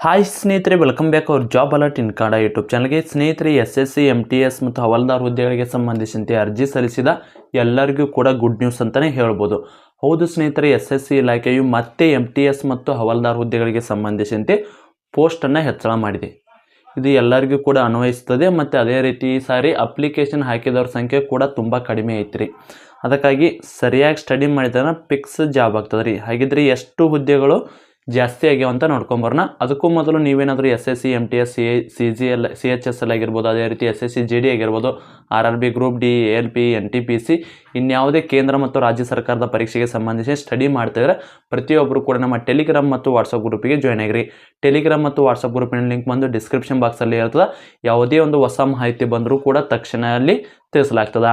Hi ಸ್ನೇಹಿತರೆ welcome back our job alert in Kannada YouTube ಚಾನಲ್ಗೆ ಸ್ನೇಹಿತರೆ S S C M T S ಮತ್ತು ಹವಾಲ್ದಾರ್ ಹುದ್ದೆಗಳಿಗೆ ಸಂಬಂಧಿಸಿದಂತೆ ಅರ್ಜಿ ಸಲ್ಲಿಸಿದ ಎಲ್ಲರಿಗೂ ಕೂಡ ಗುಡ್ ನ್ಯೂಸ್ ಅಂತಲೇ ಹೇಳ್ಬೋದು. ಹೌದು ಸ್ನೇಹಿತರೆ ಎಸ್ ಎಸ್ ಸಿ ಇಲಾಖೆಯು ಮತ್ತೆ ಎಂ ಟಿ ಎಸ್ ಮತ್ತು ಹವಾಲ್ದಾರ್ ಹುದ್ದೆಗಳಿಗೆ ಸಂಬಂಧಿಸಿದಂತೆ ಪೋಸ್ಟನ್ನು ಹೆಚ್ಚಳ ಮಾಡಿದೆ. ಇದು ಎಲ್ಲರಿಗೂ ಕೂಡ ಅನ್ವಯಿಸ್ತದೆ ಮತ್ತು ಅದೇ ರೀತಿ ಈ ಸಾರಿ ಅಪ್ಲಿಕೇಶನ್ ಹಾಕಿದವ್ರ ಸಂಖ್ಯೆ ಕೂಡ ತುಂಬ ಕಡಿಮೆ ಐತ್ರಿ. ಅದಕ್ಕಾಗಿ ಸರಿಯಾಗಿ ಸ್ಟಡಿ ಮಾಡಿದ್ರೆ ಫಿಕ್ಸ್ ಜಾಬ್ ಆಗ್ತದೆ ರೀ ಹಾಗಿದ್ರೆ ಎಷ್ಟು ಹುದ್ದೆಗಳು ಜಾಸ್ತಿ ಆಗ್ಯಾವ ಅಂತ ನೋಡ್ಕೊಂಬರೋಣ ಅದಕ್ಕೂ ಮೊದಲು ನೀವೇನಾದರೂ S S C M T S C C G L C H S L ಆಗಿರ್ಬೋದು, ಅದೇ ರೀತಿ S S C G D ಆಗಿರ್ಬೋದು R R B group D L P N T P C ಇನ್ಯಾವುದೇ ಕೇಂದ್ರ ಮತ್ತು ರಾಜ್ಯ ಸರ್ಕಾರದ ಪರೀಕ್ಷೆಗೆ ಸಂಬಂಧಿಸಿ ಸ್ಟಡಿ ಮಾಡ್ತಿದ್ರೆ ಪ್ರತಿಯೊಬ್ಬರು ಕೂಡ ನಮ್ಮ ಟೆಲಿಗ್ರಾಮ್ ಮತ್ತು ವಾಟ್ಸಪ್ ಗ್ರೂಪಿಗೆ ಜಾಯ್ನ್ ಆಗಿರಿ. ಟೆಲಿಗ್ರಾಮ್ ಮತ್ತು ವಾಟ್ಸಪ್ ಗ್ರೂಪಿನ ಲಿಂಕ್ ಬಂದು ಡಿಸ್ಕ್ರಿಪ್ಷನ್ ಬಾಕ್ಸಲ್ಲಿ ಇರ್ತದೆ. ಯಾವುದೇ ಒಂದು ಹೊಸ ಮಾಹಿತಿ ಬಂದರೂ ಕೂಡ ತಕ್ಷಣ ಅಲ್ಲಿ ತಿಳಿಸಲಾಗ್ತದೆ.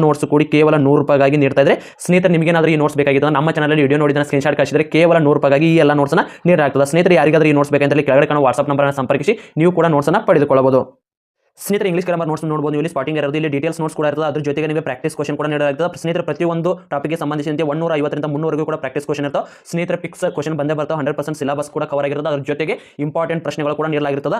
ನೋಟ್ಸ್ ಕೂಡಿ ಕೇವಲ ನೂರು ರೂಪಾಯಿಗಾಗಿ ನೀಡ್ತಾ ಇದ್ರೆ, ಸ್ನೇಹಿತರೆ, ನಿಮಗೇನಾದರೂ ಈ ನೋಟ್ಸ್ ಬೇಕಾಗಿತ್ತು, ನಮ್ಮ ಚಾನಲಲ್ಲಿ ವಿಡಿಯೋ ನೋಡಿದ ಸ್ಕ್ರೀನ್ ಶಾಟ್ ಕಳಿಸಿದ್ರೆ ಕೇವಲ ನೂರು ರೂಪಾಯಿಗಾಗಿ ಈ ಎಲ್ಲ ನೋಟ್ಸ್ನ ನೀಡಲಾಗ್ತದೆ. ಸ್ನೇಹಿತರೆ, ಯಾರಿಗಾದ್ರೂ ಈ ನೋಟ್ಸ್ ಬೇಕಂತಲ್ಲಿ ಕೆಳಗಡೆ ಕಾಣುವ ವಾಟ್ಸ್ಆಪ್ ನಂಬರ್ನ ಸಂಪರ್ಕಿಸಿ, ನೀವು ಕೂಡ ನೋಟ್ಸನ್ನು ಪಡೆದುಕೊಳ್ಳಬಹುದು. ಸ್ನೇಹಿತರೆ ಇಂಗ್ಲಿಷ್ ಗ್ರಾಮರ್ ನೋಟ್ಸ್ ನೋಡಬಹುದು ಇಲ್ಲಿ ಸ್ಪಾಟಿಂಗ್ ಇರೋದು, ಇಲ್ಲಿ ಡೀಟೇಲ್ಸ್ ನೋಟ್ಸ್ ಕೂಡ ಇರ್ತದೆ. ಅದ್ರ ಜೊತೆಗೆ ನಿಮಗೆ ಪ್ರಾಕ್ಟೀಸ್ ಕ್ವಶನ್ ಕೂಡ ನೀಡಲಾಗ್ತದೆ. ಸ್ನೇಹಿತರೆ, ಪ್ರತಿಯೊಂದು ಟಾಪಿಕ್ಗೆ ಸಂಬಂಧಿಸಿದಂತೆ ಒನ್ನೂರ ಐವತ್ತರಿಂದ ಮುನ್ನೂರಿಗೂ ಕೂಡ ಪ್ರಾಕ್ಟೀಸ್ ಕ್ವಶನ್ ಇರ್ತದೆ ಸ್ನೇಹಿತರೆ ಪಿಕ್ಸ್ ಕ್ವಶನ್ ಬಂದೇ ಬರ್ತಾವೆ ಹಂಡ್ರೆಡ್ ಪರ್ಸೆಂಟ್ ಸಿಲೆಬಸ್ ಕೂಡ ಕವರ್ ಆಗಿರ್ತದೆ. ಅದ್ರ ಜೊತೆಗೆ ಇಂಪಾರ್ಟೆಂಟ್ ಪ್ರಶ್ನೆಗಳು ಕೂಡ ನೀಡಲಾಗಿರ್ತದೆ.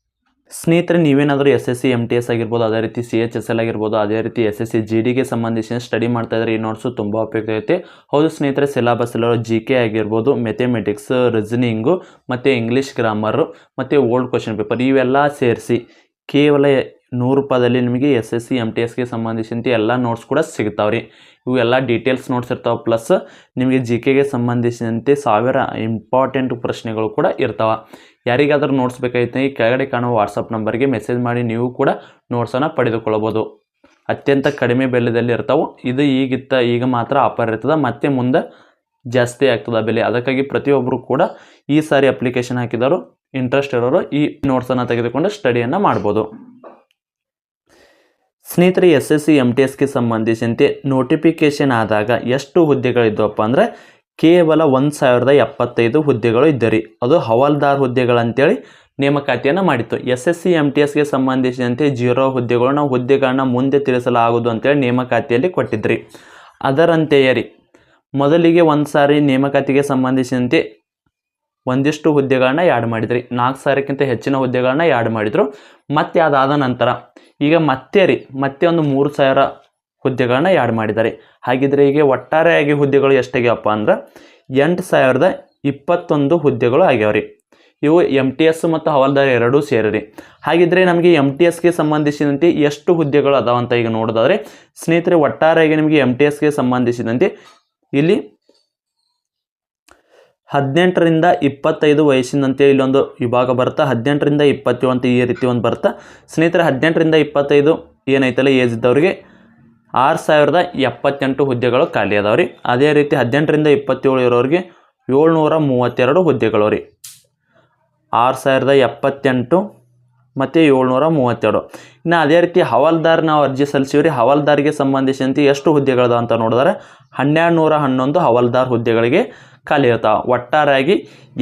ಸ್ನೇಹಿತರೆ, ನೀವೇನಾದರೂ S S C M T S ಆಗಿರ್ಬೋದು, ಅದೇ ರೀತಿ ಸಿ ಎಚ್ ಎಸ್ ಎಲ್ ಆಗಿರ್ಬೋದು, ಅದೇ ರೀತಿ ಎಸ್ ಎಸ್ ಸಿ ಜಿ ಡಿಗೆ ಸಂಬಂಧಿಸಿದ ಸ್ಟಡಿ ಮಾಡ್ತಾ ಇದ್ರೆ ಈ ನೋಟ್ಸು ತುಂಬ ಉಪಯುಕ್ತ ಐತೆ ಹೌದು ಸ್ನೇಹಿತರೆ ಸಿಲಬಸ್ ಎಲ್ಲರೂ ಜಿ ಕೆ ಆಗಿರ್ಬೋದು ಮೆಥೆಮೆಟಿಕ್ಸ್ ರೀಸನಿಂಗು ಮತ್ತು ಇಂಗ್ಲೀಷ್ ಗ್ರಾಮರು ಮತ್ತು ಓಲ್ಡ್ ಕ್ವಶನ್ ಪೇಪರ್ ಇವೆಲ್ಲ ಸೇರಿಸಿ ಕೇವಲ ನೂರು ರೂಪಾಯಿದಲ್ಲಿ ನಿಮಗೆ S S C M T ಎಸ್ಗೆ ಸಂಬಂಧಿಸಿದಂತೆ ಎಲ್ಲ ನೋಟ್ಸ್ ಕೂಡ ಸಿಗ್ತಾವೆ ರೀ ಇವೆಲ್ಲ ಡೀಟೇಲ್ಸ್ ನೋಟ್ಸ್ ಇರ್ತಾವೆ ಪ್ಲಸ್ ನಿಮಗೆ ಜಿ ಕೆಗೆ ಸಂಬಂಧಿಸಿದಂತೆ ಸಾವಿರ ಇಂಪಾರ್ಟೆಂಟ್ ಪ್ರಶ್ನೆಗಳು ಕೂಡ ಇರ್ತಾವೆ. ಯಾರಿಗಾದ್ರೂ ನೋಟ್ಸ್ ಬೇಕಾಗಿತ್ತು ಈ ಕೆಳಗಡೆ ಕಾಣುವ ವಾಟ್ಸಪ್ ನಂಬರ್ಗೆ ಮೆಸೇಜ್ ಮಾಡಿ ನೀವು ಕೂಡ ನೋಟ್ಸನ್ನು ಪಡೆದುಕೊಳ್ಳಬಹುದು. ಅತ್ಯಂತ ಕಡಿಮೆ ಬೆಲೆದಲ್ಲಿ ಇರ್ತಾವೆ. ಇದು ಈಗಿತ್ತ ಈಗ ಮಾತ್ರ ಆಫರ್ ಇರ್ತದೆ. ಮತ್ತೆ ಮುಂದೆ ಜಾಸ್ತಿ ಆಗ್ತದೆ ಬೆಲೆ. ಅದಕ್ಕಾಗಿ ಪ್ರತಿಯೊಬ್ಬರು ಕೂಡ ಈ ಸಾರಿ ಅಪ್ಲಿಕೇಶನ್ ಹಾಕಿದವರು ಇಂಟ್ರೆಸ್ಟ್ ಇರೋರು ಈ ನೋಟ್ಸನ್ನು ತೆಗೆದುಕೊಂಡು ಸ್ಟಡಿಯನ್ನು ಮಾಡ್ಬೋದು. ಸ್ನೇಹಿತರೆ S S C M T ಎಸ್ಗೆ ಸಂಬಂಧಿಸಿದಂತೆ ನೋಟಿಫಿಕೇಶನ್ ಆದಾಗ ಎಷ್ಟು ಹುದ್ದೆಗಳಿದ್ದವಪ್ಪ ಅಂದರೆ ಕೇವಲ ಒಂದು ಸಾವಿರದ ಎಪ್ಪತ್ತೈದು ಹುದ್ದೆಗಳು ಇದ್ದರಿ. ಅದು ಹವಾಲ್ದಾರ್ ಹುದ್ದೆಗಳಂತೇಳಿ ನೇಮಕಾತಿಯನ್ನು ಮಾಡಿತ್ತು. S S C M T ಎಸ್ಗೆ ಸಂಬಂಧಿಸಿದಂತೆ ಜೀರೋ ಹುದ್ದೆಗಳು ನಾವು ಹುದ್ದೆಗಳನ್ನ ಮುಂದೆ ತಿಳಿಸಲಾಗುವುದು ಅಂತೇಳಿ ನೇಮಕಾತಿಯಲ್ಲಿ ಕೊಟ್ಟಿದ್ರಿ. ಅದರಂತೆಯೇ ರೀ, ಮೊದಲಿಗೆ ಒಂದು ಸಾರಿ ನೇಮಕಾತಿಗೆ ಸಂಬಂಧಿಸಿದಂತೆ ಒಂದಿಷ್ಟು ಹುದ್ದೆಗಳನ್ನ ಯಾಡ್ ಮಾಡಿದ್ರಿ. ನಾಲ್ಕು ಸಾವಿರಕ್ಕಿಂತ ಹೆಚ್ಚಿನ ಹುದ್ದೆಗಳನ್ನ ಯಾಡ್ ಮಾಡಿದರು. ಮತ್ತೆ ಅದಾದ ನಂತರ ಈಗ ಮತ್ತೆ ರೀ, ಮತ್ತೆ ಒಂದು ಮೂರು ಸಾವಿರ ಹುದ್ದೆಗಳನ್ನ ಯಾಡ್ ಮಾಡಿದ್ದಾರೆ. ಹಾಗಿದ್ರೆ ಈಗ ಒಟ್ಟಾರೆಯಾಗಿ ಹುದ್ದೆಗಳು ಎಷ್ಟಾಗ್ಯಾವಪ್ಪ ಅಂದ್ರೆ ಎಂಟು ಸಾವಿರದ ಇಪ್ಪತ್ತೊಂದು ಹುದ್ದೆಗಳು ಆಗ್ಯಾವ್ರಿ ಇವು ಎಂ ಟಿ ಎಸ್ ಮತ್ತು ಹವಾಲ್ದಾರ್ ಎರಡೂ ಸೇರಿರಿ ಹಾಗಿದ್ರೆ ನಮಗೆ ಎಂ ಟಿ ಎಸ್ಗೆ ಸಂಬಂಧಿಸಿದಂತೆ ಎಷ್ಟು ಹುದ್ದೆಗಳು ಅದಾವಂತ ಈಗ ನೋಡೋದಾದ್ರೆ, ಸ್ನೇಹಿತರೆ, ಒಟ್ಟಾರೆಯಾಗಿ ನಿಮಗೆ ಎಂ ಟಿ ಎಸ್ಗೆ ಸಂಬಂಧಿಸಿದಂತೆ ಇಲ್ಲಿ ಹದಿನೆಂಟರಿಂದ ಇಪ್ಪತ್ತೈದು ವಯಸ್ಸಿನಂತೆ ಇಲ್ಲೊಂದು ವಿಭಾಗ ಬರುತ್ತೆ, ಹದಿನೆಂಟರಿಂದ ಇಪ್ಪತ್ತೇಳು ಅಂತ ಈ ರೀತಿ ಒಂದು ಬರುತ್ತೆ. ಸ್ನೇಹಿತರೆ, ಹದಿನೆಂಟರಿಂದ ಇಪ್ಪತ್ತೈದು ಏನೈತಲ್ಲ ಏಜ್ ಇದ್ದವ್ರಿಗೆ ಆರು ಸಾವಿರದ ಎಪ್ಪತ್ತೆಂಟು ಹುದ್ದೆಗಳು ಖಾಲಿ ಅದಾವೆ ರೀ. ಅದೇ ರೀತಿ ಹದಿನೆಂಟರಿಂದ ಇಪ್ಪತ್ತೇಳು ಇರೋರಿಗೆ ಏಳ್ನೂರ ಮೂವತ್ತೆರಡು ಹುದ್ದೆಗಳು ರೀ. ಆರು ಸಾವಿರದ ಎಪ್ಪತ್ತೆಂಟು ಮತ್ತು ಏಳ್ನೂರ ಮೂವತ್ತೆರಡು. ಇನ್ನು ಅದೇ ರೀತಿ ಹವಾಲ್ದಾರ್ ನಾವು ಅರ್ಜಿ ಸಲ್ಲಿಸಿವ್ರಿ. ಹವಾಲ್ದಾರ್ಗೆ ಸಂಬಂಧಿಸಿದಂತೆ ಎಷ್ಟು ಹುದ್ದೆಗಳದ ಅಂತ ನೋಡಿದ್ರೆ ಹನ್ನೆರಡು ನೂರ ಹನ್ನೊಂದು ಹವಾಲ್ದಾರ್ ಹುದ್ದೆಗಳಿಗೆ ಖಾಲಿ ಇರ್ತಾವೆ ಒಟ್ಟಾರೆಯಾಗಿ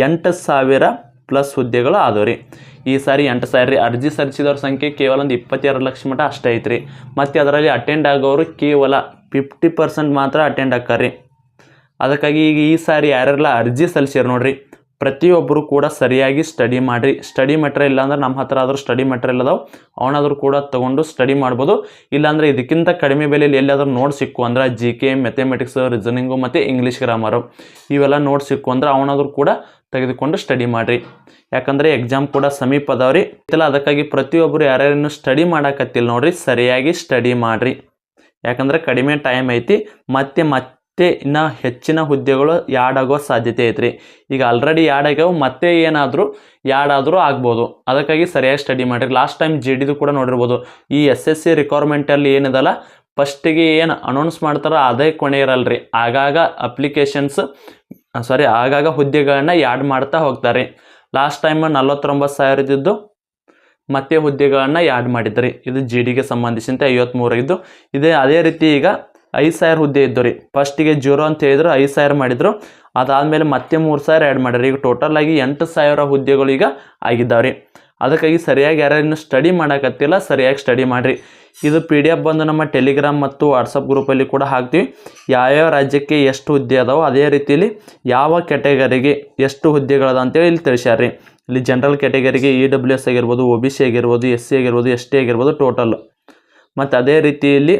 ಎಂಟು ಸಾವಿರ ಪ್ಲಸ್ ಹುದ್ದೆಗಳು ಆದವು ರೀ. ಈ ಸಾರಿ ಎಂಟು ಸಾವಿರ ರೀ. ಅರ್ಜಿ ಸಲ್ಲಿಸಿದವ್ರ ಸಂಖ್ಯೆ ಕೇವಲ ಒಂದು ಇಪ್ಪತ್ತೆರಡು ಲಕ್ಷ ಮಟ್ಟ ಅಷ್ಟೇ ಐತ್ರಿ. ಮತ್ತು ಅದರಲ್ಲಿ ಅಟೆಂಡ್ ಆಗೋರು ಕೇವಲ ಫಿಫ್ಟಿ ಪರ್ಸೆಂಟ್ ಮಾತ್ರ ಅಟೆಂಡ್ ಆಕ್ಕಾರ್ರಿ ಅದಕ್ಕಾಗಿ ಈಗ ಈ ಸಾರಿ ಯಾರೆಲ್ಲ ಅರ್ಜಿ ಸಲ್ಲಿಸ್ಯಾರ ನೋಡಿರಿ, ಪ್ರತಿಯೊಬ್ಬರು ಕೂಡ ಸರಿಯಾಗಿ ಸ್ಟಡಿ ಮಾಡಿರಿ. ಸ್ಟಡಿ ಮೆಟ್ರಿಯಲ್ ಇಲ್ಲ ಅಂದ್ರೆ ನಮ್ಮ ಹತ್ರ ಆದರೂ ಸ್ಟಡಿ ಮೆಟ್ರಿಯಲ್ ಅದಾವೆ. ಅವನಾದರೂ ಕೂಡ ತೊಗೊಂಡು ಸ್ಟಡಿ ಮಾಡ್ಬೋದು. ಇಲ್ಲಾಂದರೆ ಇದಕ್ಕಿಂತ ಕಡಿಮೆ ಬೆಲೆಯಲ್ಲಿ ಎಲ್ಲಾದರೂ ನೋಡ್ ಸಿಕ್ಕು ಅಂದ್ರೆ ಜಿ ಕೆ ಮೆಥಮೆಟಿಕ್ಸ್ ರೀಸನಿಂಗು ಮತ್ತು ಇಂಗ್ಲೀಷ್ ಗ್ರಾಮರು ಇವೆಲ್ಲ ನೋಡ್ ಸಿಕ್ಕು ಅಂದ್ರೆ ಅವನಾದರೂ ಕೂಡ ತೆಗೆದುಕೊಂಡು ಸ್ಟಡಿ ಮಾಡಿರಿ. ಯಾಕಂದರೆ ಎಕ್ಸಾಮ್ ಕೂಡ ಸಮೀಪ ಅದಾವ್ರಿ ಇಲ್ಲ ಅದಕ್ಕಾಗಿ ಪ್ರತಿಯೊಬ್ಬರು ಯಾರ್ಯಾರನ್ನು ಸ್ಟಡಿ ಮಾಡಕತ್ತಿಲ್ಲ ನೋಡಿರಿ, ಸರಿಯಾಗಿ ಸ್ಟಡಿ ಮಾಡಿರಿ. ಯಾಕಂದರೆ ಕಡಿಮೆ ಟೈಮ್ ಐತಿ, ಮತ್ತೆ ಮತ್ತೆ ಇನ್ನು ಹೆಚ್ಚಿನ ಹುದ್ದೆಗಳು ಯಾಡಾಗೋ ಸಾಧ್ಯತೆ ಐತ್ರಿ. ಈಗ ಆಲ್ರೆಡಿ ಯಾಡಾಗ್ಯಾವ ಮತ್ತೆ ಏನಾದರೂ ಯಾಡಾದರೂ ಆಗ್ಬೋದು. ಅದಕ್ಕಾಗಿ ಸರಿಯಾಗಿ ಸ್ಟಡಿ ಮಾಡಿರಿ. ಲಾಸ್ಟ್ ಟೈಮ್ ಜಿ ಡಿದು ಕೂಡ ನೋಡಿರ್ಬೋದು. ಈ ಎಸ್ ಎಸ್ ಸಿ ರಿಕ್ವೈರ್ಮೆಂಟಲ್ಲಿ ಏನಿದಲ್ಲ ಫಸ್ಟಿಗೆ ಏನು ಅನೌನ್ಸ್ ಮಾಡ್ತಾರೋ ಅದೇ ಕೊನೆ ರೀ ಆಗಾಗ ಅಪ್ಲಿಕೇಶನ್ಸ್ ಸಾರಿ ಆಗಾಗ ಹುದ್ದೆಗಳನ್ನ ಯಾಡ್ ಮಾಡ್ತಾ ಹೋಗ್ತಾರೆ. ಲಾಸ್ಟ್ ಟೈಮ್ ನಲವತ್ತೊಂಬತ್ತು ಸಾವಿರ ಇದ್ದಿದ್ದು ಮತ್ತೆ ಹುದ್ದೆಗಳನ್ನ ಯಾಡ್ ಮಾಡಿದ್ರಿ? ಇದು ಜಿ ಡಿಗೆ ಸಂಬಂಧಿಸಿದಂತೆ ಐವತ್ತ್ಮೂರು ಇದ್ದು, ಇದೇ, ಅದೇ ರೀತಿ ಈಗ ಐದು ಸಾವಿರ ಹುದ್ದೆ ಇದ್ದು ರೀ. ಫಸ್ಟಿಗೆ ಜೀರೋ ಅಂತ ಹೇಳಿದ್ರು, ಐದು ಸಾವಿರ ಮಾಡಿದ್ರು. ಅದಾದಮೇಲೆ ಮತ್ತೆ ಮೂರು ಸಾವಿರ ಆ್ಯಡ್ ಮಾಡ್ಯಾರ ಈಗ ಟೋಟಲ್ ಆಗಿ ಎಂಟು ಸಾವಿರ ಹುದ್ದೆಗಳು ಈಗ ಆಗಿದ್ದಾವೆ ರೀ ಅದಕ್ಕಾಗಿ ಸರಿಯಾಗಿ ಯಾರ್ಯಾರು ಸ್ಟಡಿ ಮಾಡೋಕತ್ತಿಲ್ಲ, ಸರಿಯಾಗಿ ಸ್ಟಡಿ ಮಾಡಿರಿ. ಇದು ಪಿ ಡಿ ಎಫ್ ಬಂದು ನಮ್ಮ ಟೆಲಿಗ್ರಾಮ್ ಮತ್ತು ವಾಟ್ಸಪ್ ಗ್ರೂಪಲ್ಲಿ ಕೂಡ ಹಾಕ್ತೀವಿ. ಯಾವ್ಯಾವ ರಾಜ್ಯಕ್ಕೆ ಎಷ್ಟು ಹುದ್ದೆ ಅದಾವೋ ಅದೇ ರೀತಿಯಲ್ಲಿ ಯಾವ ಕೆಟಗರಿಗೆ ಎಷ್ಟು ಹುದ್ದೆಗಳದ ಅಂತೇಳಿ ಇಲ್ಲಿ ತಿಳಿಸ್ಯಾರ ಇಲ್ಲಿ ಜನರಲ್ ಕ್ಯಾಟಗರಿಗೆ ಇ ಡಬ್ಲ್ಯೂ ಎಸ್ ಆಗಿರ್ಬೋದು ಒ ಬಿ ಸಿ ಆಗಿರ್ಬೋದು ಎಸ್ ಸಿ ಆಗಿರ್ಬೋದು ಎಸ್ ಟಿ ಆಗಿರ್ಬೋದು ಟೋಟಲ್ ಮತ್ತು ಅದೇ ರೀತಿಯಲ್ಲಿ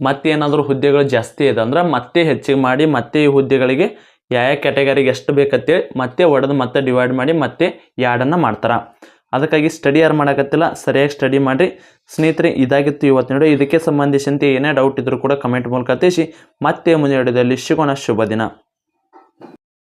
ಮತ್ತೇನಾದರೂ ಹುದ್ದೆಗಳು ಜಾಸ್ತಿ ಇದೆ ಅಂದ್ರೆ ಮತ್ತೆ ಹೆಚ್ಚಿಗೆ ಮಾಡಿ ಮತ್ತೆ ಈ ಹುದ್ದೆಗಳಿಗೆ ಯಾವ ಕ್ಯಾಟಗರಿಗೆ ಎಷ್ಟು ಬೇಕಂತೇಳಿ ಮತ್ತೆ ಒಡೆದು ಮತ್ತೆ ಡಿವೈಡ್ ಮಾಡಿ ಮತ್ತೆ ಯಾಡನ್ನು ಮಾಡ್ತಾರೆ. ಅದಕ್ಕಾಗಿ ಸ್ಟಡಿ ಯಾರು ಮಾಡೋಕತ್ತಿಲ್ಲ, ಸರಿಯಾಗಿ ಸ್ಟಡಿ ಮಾಡಿರಿ. ಸ್ನೇಹಿತರೆ, ಇದಾಗಿತ್ತು ಇವತ್ತು ನೋಡಿ. ಇದಕ್ಕೆ ಸಂಬಂಧಿಸಿದಂತೆ ಏನೇ ಡೌಟ್ ಇದ್ದರೂ ಕೂಡ ಕಮೆಂಟ್ ಮೂಲಕ ತಿಳಿಸಿ. ಮತ್ತೆ ಮುಂದೆ ವಿಡಿಯೋದಲ್ಲಿ ಸಿಗೋಣ. ಶುಭ ದಿನ.